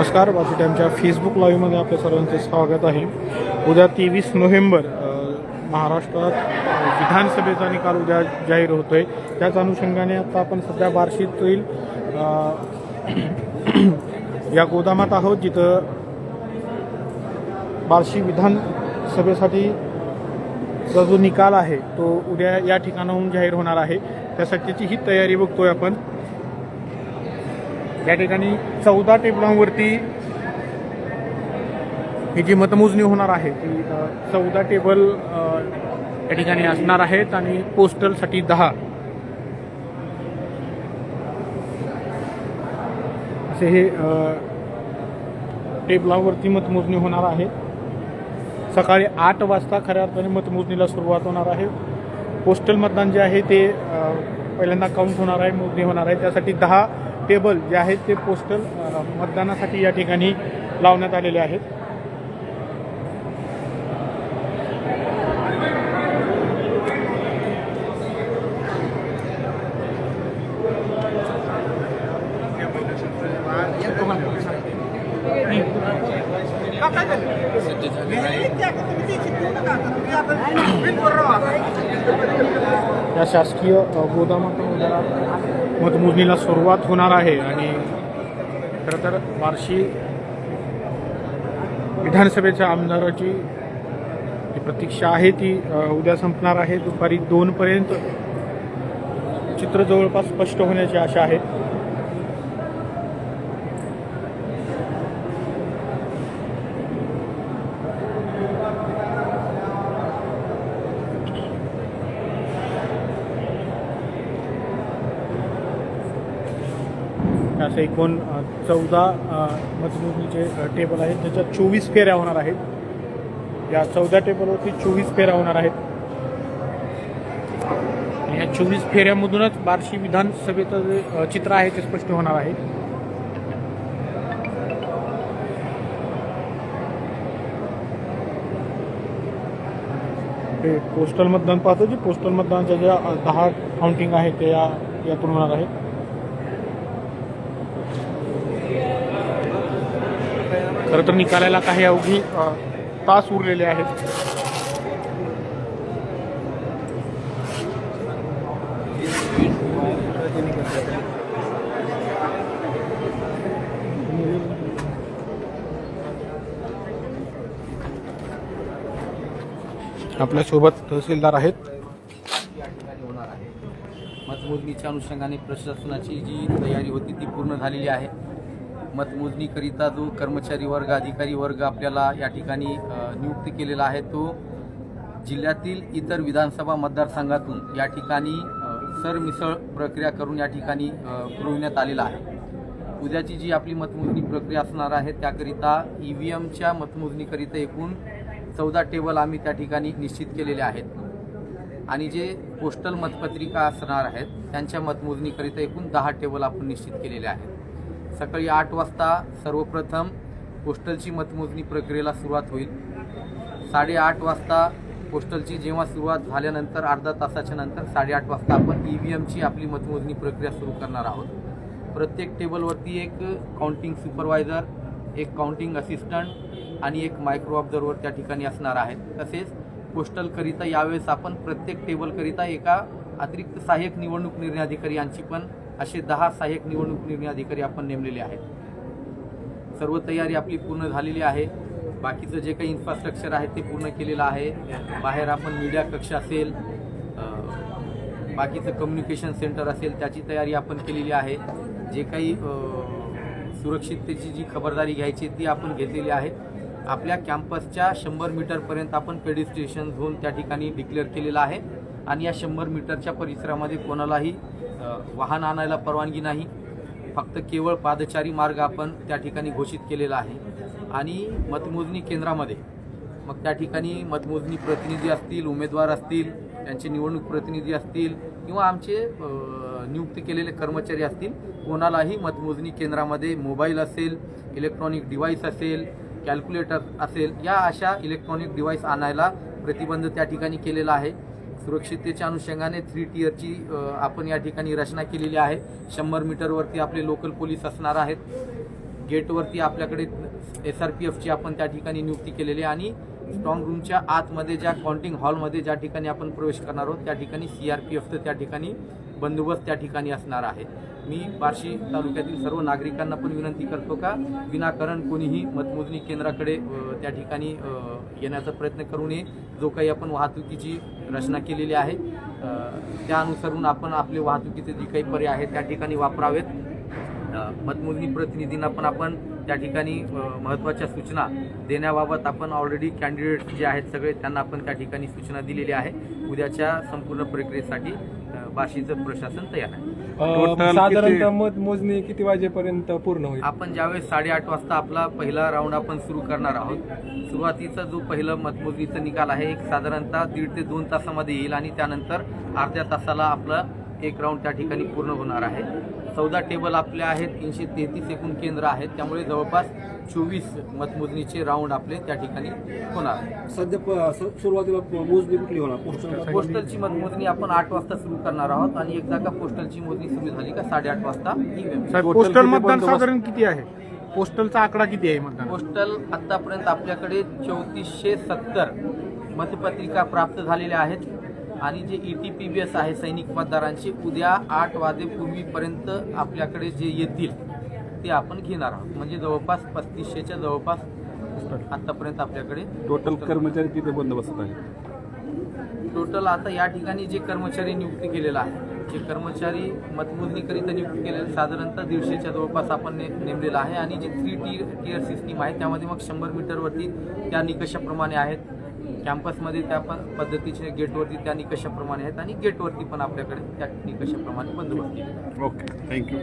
नमस्कार बाकी टाईमच्या फेसबुक लाईव्हमध्ये आपल्या सर्वांचे स्वागत आहे. उद्या तेवीस नोव्हेंबर महाराष्ट्रात विधानसभेचा निकाल उद्या जाहीर होतो आहे त्याच अनुषंगाने आता आपण सध्या बार्शीतील या गोदामात आहोत जिथं बार्शी विधानसभेसाठी चा जो निकाल आहे तो उद्या या ठिकाणाहून जाहीर होणार आहे. त्यासाठीची ही तयारी बघतोय आपण. या ठिकाणी चौदा टेबलांवरती ही जी मतमोजणी होणार आहे ती चौदा टेबल या ठिकाणी असणार आहेत आणि पोस्टलसाठी दहा. असे हे टेबलावरती मतमोजणी होणार आहे. सकाळी आठ वाजता खऱ्या अर्थाने मतमोजणीला सुरुवात होणार आहे. पोस्टल मतदान जे आहे ते पहिल्यांदा काउंट होणार आहे मोजणी होणार आहे. त्यासाठी दहा टेबल जे आहेत ते पोस्टल मतदानासाठी या ठिकाणी लावण्यात आलेले आहेत. या शासकीय गोदामातून उद्या मतमोजणीला सुरुवात होणार आहे आणि खरं तर बार्शी विधानसभेच्या आमदाराची जी प्रतीक्षा आहे ती उद्या संपणार आहे. दुपारी दोनपर्यंत चित्र जवळपास स्पष्ट होण्याची आशा आहे. असं एकूण चौदा अ, मतमोजणीचे टेबल आहेत त्याच्यात चोवीस फेऱ्या होणार आहेत. या चौदा टेबलवरती चोवीस फेऱ्या होणार आहेत. या चोवीस फेऱ्यामधूनच बार्शी विधानसभेचं जे चित्र आहे ते स्पष्ट होणार आहे. ते पोस्टल मतदान पाहतो जे पोस्टल मतदानच्या ज्या दहा काउंटिंग आहे ते यातून होणार आहे. खरं तर निकालायला काही अवघी तास उरलेले आहेत. आपल्यासोबत तहसीलदार आहेत. मतमोजणीच्या अनुषंगाने प्रशासनाची जी तयारी होती ती पूर्ण झालेली आहे. मतमोजणीकरिता जो कर्मचारी वर्ग अधिकारी वर्ग आपल्याला या ठिकाणी नियुक्त केलेला आहे तो जिल्ह्यातील इतर विधानसभा मतदारसंघातून या ठिकाणी सरमिसळ प्रक्रिया करून या ठिकाणी पुरविण्यात आलेला आहे. उद्याची जी आपली मतमोजणी प्रक्रिया असणार आहे त्याकरिता ई व्ही एमच्या मतमोजणीकरिता एकूण चौदा टेबल आम्ही त्या ठिकाणी निश्चित केलेले आहेत. आणि जे पोस्टल मतपत्रिका असणार आहेत त्यांच्या मतमोजणीकरिता एकूण दहा टेबल आपण निश्चित केलेले आहेत. सकाळी आठ वाजता सर्वप्रथम पोस्टलची मतमोजणी प्रक्रियेला सुरुवात होईल. साडेआठ वाजता पोस्टलची जेव्हा सुरुवात झाल्यानंतर अर्धा तासाच्या नंतर साडेआठ वाजता आपण ई व्ही एमची आपली मतमोजणी प्रक्रिया सुरू करणार आहोत. प्रत्येक टेबलवरती एक काउंटिंग सुपरवायझर एक काउंटिंग असिस्टंट आणि एक मायक्रो ऑब्झर्वर त्या ठिकाणी असणार आहेत. तसेच पोस्टलकरिता यावेळेस आपण प्रत्येक टेबलकरिता एका अतिरिक्त सहाय्यक निवडणूक निर्णय अधिकारी यांची पण असे दहा सहाय्यक निवडणूक निर्णय अधिकारी आपण नेमलेले आहेत. सर्व तयारी आपली पूर्ण झालेली आहे. बाकीचं जे काही इन्फ्रास्ट्रक्चर आहे ते पूर्ण केलेलं आहे. बाहेर आपण मीडिया कक्ष असेल बाकीचं कम्युनिकेशन सेंटर असेल त्याची तयारी आपण केलेली आहे. जे काही सुरक्षिततेची जी खबरदारी घ्यायची ती आपण घेतलेली आहे. आपल्या कॅम्पसच्या शंभर मीटरपर्यंत आपण पेडिस्ट्रेशन झोन त्या ठिकाणी डिक्लेअर केलेला आहे. आणि या शंभर मीटरच्या परिसरामध्ये कोणालाही वाहन आणायला परवानगी नाही. फक्त केवळ पादचारी मार्ग आपण त्या ठिकाणी घोषित केलेला आहे. आणि मतमोजणी केंद्रामध्ये मग त्या ठिकाणी मतमोजणी प्रतिनिधी असतील उमेदवार असतील त्यांचे निवडणूक प्रतिनिधी असतील किंवा आमचे नियुक्त केलेले कर्मचारी असतील कोणालाही मतमोजणी केंद्रामध्ये मोबाईल असेल इलेक्ट्रॉनिक डिव्हाइस असेल कॅल्क्युलेटर असेल या अशा इलेक्ट्रॉनिक डिव्हाइस आणायला प्रतिबंध त्या ठिकाणी केलेला आहे. सुरक्षिततेच्या अनुषंगाने थ्री टीयरची आपण या ठिकाणी रचना केलेली आहे. शंभर मीटरवरती आपले लोकल पोलीस असणार आहेत. गेटवरती आपल्याकडे एस आर पी एफची आपण त्या ठिकाणी नियुक्ती केलेली आहे. आणि स्ट्रॉंग रूमच्या आतमध्ये ज्या काउंटिंग हॉलमध्ये ज्या ठिकाणी आपण प्रवेश करणार आहोत त्या ठिकाणी सी आर पी एफचं त्या ठिकाणी बंदोबस्त त्या ठिकाणी असणार आहे. मी बार्शी तालुक्यातील सर्व नागरिकांना पण विनंती करतो का विनाकारण कोणीही मतमोजणी केंद्राकडे त्या ठिकाणी येण्याचा प्रयत्न करू नये. जो काही आपण वाहतुकीची रचना केलेली आहे त्या अनुसरून आपण आपले वाहतुकीचे जे काही पर्याय आहेत त्या ठिकाणी वापरावेत. मतमोजणी प्रतिनिधींना पण आपण त्या ठिकाणी महत्त्वाच्या सूचना देण्याबाबत आपण ऑलरेडी कॅन्डिडेट्स जे आहेत सगळे त्यांना आपण त्या ठिकाणी सूचना दिलेली आहे. उद्याच्या संपूर्ण प्रक्रियेसाठी अ, बार्शीचं प्रशासन तयार आहे. अं, साधारणतः मत मोजणी किती वाजेपर्यंत पूर्ण होईल? आपण ज्यावेळेस साडेआठ वाजता आपला पहिला राऊंड आपण सुरू करणार आहोत सुरुवातीचा जो पहिलं मतमोजणीचा निकाल आहे एक साधारणतः दीड ते दोन तासामध्ये येईल आणि त्यानंतर अर्ध्या तासाला आपला एक राऊंड त्या ठिकाणी पूर्ण होणार आहे. चौदा टेबल आपले आहेत तीनशे तेहतीस एकूण केंद्र आहेत. त्यामुळे जवळपास चोवीस मतमोजणीचे राऊंड आपले त्या ठिकाणी होणार आहे सध्या सुरुवातीला मोजणी कुठली होणार? पोस्टल पोस्टलची मतमोजणी आपण आठ वाजता सुरू करणार आहोत आणि एकदा का पोस्टलची मोजणी सुरू झाली का साडेआठ वाजता ही पोस्टल किती मतदान? साधारण किती आहे? पोस्टलचा आकडा किती आहे मतदान पोस्टल आतापर्यंत आपल्याकडे चौतीसशे सत्तर मतपत्रिका प्राप्त झालेल्या आहेत. आणि जे E T P B S आहे सैनिक मतदारांचे उद्या आठ वाजेपूर्वीपर्यंत आपल्याकडे जे येतील ते आपण घेणार आहोत. म्हणजे जवळपास पस्तीसशेच्या जवळपास आतापर्यंत आपल्याकडे टोटल कर्मचारी किती बंदोबस्त आहे? टोटल आता या ठिकाणी जे कर्मचारी नियुक्ती केलेला आहे जे कर्मचारी मतमोजणीकरिता नियुक्ती केलेले साधारणतः दीडशेच्या जवळपास आपण ने नेमलेला आहे. आणि जी थ्री टी टियर सिस्टीम आहे त्यामध्ये मग शंभर मीटरवरती त्या निकषाप्रमाणे आहेत. कॅम्पसमध्ये त्या प पद्धतीचे गेटवरती त्या निकषाप्रमाणे आहेत आणि गेटवरती पण आपल्याकडे त्या निकषाप्रमाणे बंदोबस्त ओके थँक्यू.